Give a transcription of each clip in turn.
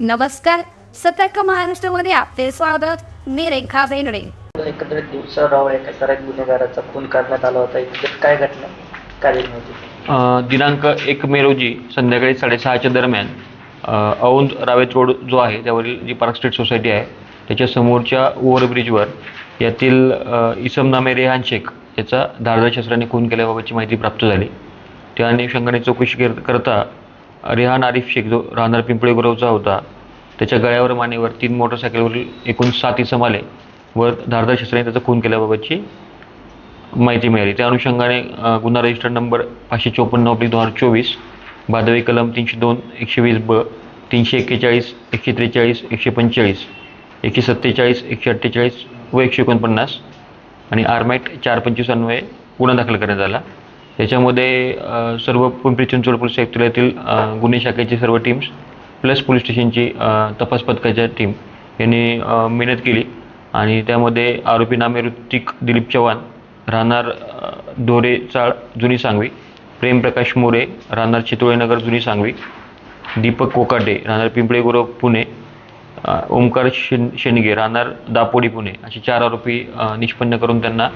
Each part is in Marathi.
नमस्कार. सतर्क महाराष्ट्रामध्ये आपले स्वागत. मी रेखा बेनडे एकंदरीत दिवसाराव एका सराईत गुन्हेगाराचा खून करण्यात आला होता? एकंदरीत काय घटना? काय झाली होती? अ, दिनांक एक मे रोजी संध्याकाळी साडेसहाच्या दरम्यान अ, औंध रावेत रोड जो आहे त्यावरील जी पार्क स्ट्रीट सोसायटी आहे त्याच्या समोरच्या ओव्हरब्रिजवर यातील अ, इसम नामे रेहान शेख याचा धारदार शस्त्राने खून केल्याबाबतची माहिती प्राप्त झाली. त्या अनुषंगाने चौकशी कर करता रेहान आरिफ शेख जो राहणार पिंपळे गुरवचा होता त्याच्या गळ्यावर मानेवर तीन मोटरसायकलवरील एकूण सात इसम आले. व धारदार शस्त्राने त्याचा खून केल्याबाबतची माहिती मिळाली. त्या अनुषंगाने गुन्हा रजिस्टर नंबर पाचशे चोपन्न ऑब्लिक दोन हजार चोवीस भादवी कलम तीनशे दोन एकशे वीस ब तीनशे एक्केचाळीस एकशे त्रेचाळीस एकशे पंचेचाळीस एकशे सत्तेचाळीस एकशे अठ्ठेचाळीस व एकशे एकोणपन्नास आणि आरमॅट चार पंचवीस अन्वये गुन्हा दाखल करण्यात आला. त्याच्यामध्ये सर्व पिंपरी चिंचवड पोलीस आयुक्तालयातील गुन्हे शाखेची सर्व टीम्स प्लस पोलीस स्टेशनची तपास पथकाच्या टीम यांनी मेहनत केली. आणि त्यामध्ये आरोपी नामे ऋतिक दिलीप चव्हाण राहणार दोरे चाळ जुनी सांगवी प्रेमप्रकाश मोरे राहणार चितोळेनगर जुनी सांगवी दीपक कोकाटे राहणार पिंपळे गुरव पुणे ओमकार शेन शेंडगे राहणार दापोडी पुणे असे चार आरोपी निष्पन्न करून त्यांना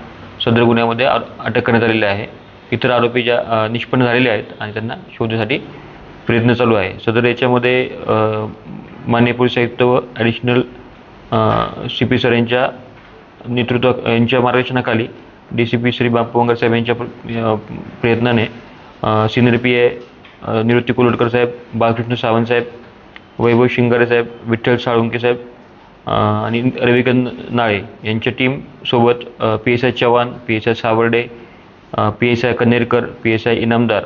सदर गुन्ह्यामध्ये अटक करण्यात आलेली आहे. इतर आरोपी ज्या निष्पन्न झालेले आहेत आणि त्यांना शोधण्यासाठी प्रयत्न चालू आहे. सदर याच्यामध्ये अ, माननीय पोलीस आयुक्त व ॲडिशनल सी पी सर यांच्या नेतृत्व यांच्या मार्गदर्शनाखाली D C P Shri Bapwangar साहेब यांच्या प्रयत्नाने senior P A Nivrutti Kulodkar साहेब बालकृष्ण सावंत साहेब वैभव शिंगारे साहेब विठ्ठल साळुंके साहेब आणि रविकांत नाळे यांच्या टीमसोबत P S I Chavan P S I Sawarde P S I Kannerkar P S I Inamdar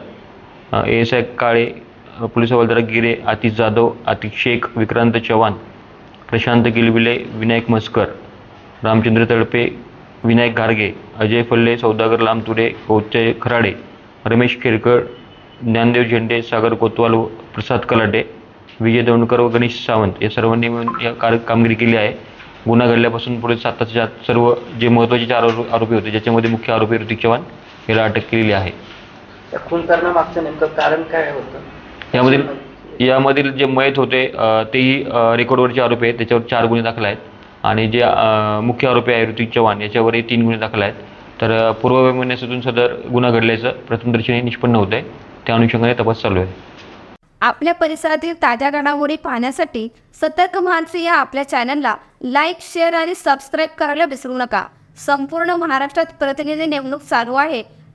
A S I Kale police हवालदार गिरे आतिश जाधव आतिक शेख विक्रांत चव्हाण प्रशांत गिलबिले विनायक मस्कर रामचंद्र तळपे विनायक घारगे अजय फल्ले सौदागर लामतुरे कौचय खराडे रमेश खेरकर ज्ञानदेव झेंडे सागर कोतवाल व प्रसाद कलाटे विजय दौंडकर व गणेश सावंत या सर्वांनी मिळून या कार कामगिरी केली आहे. गुन्हा घडल्यापासून पुढे सातच्या सर्व जे महत्त्वाचे चार आरोपी होते ज्याच्यामध्ये मुख्य आरोपी ऋतिक चव्हाण याला अटक केलेली आहे. खून करण्यामागचं नेमकं कारण काय होतं? यामधील यामधील जे मयत होते तेही रेकॉर्डवरचे आरोपी आहेत. त्याच्यावर चार गुन्हे दाखल आहेत. आणि जे मुख्य आरोपी आहे ऋतिक चव्हाण याच्यावरही तीन गुन्हे दाखल आहेत. तर पूर्ववैमनस्यातून सदर गुन्हा घडल्याचं प्रथमदर्शनी निष्पन्न होत आहे त्या अनुषंगाने तपास चालू आहे. आपल्या परिसरातील ताज्या घडामोडी पाहण्यासाठी सतर्क माणसे या आपल्या चॅनलला लाईक शेअर आणि सबस्क्राईब करायला विसरू नका. संपूर्ण महाराष्ट्रात प्रतिनिधी नेमणूक चालू आहे.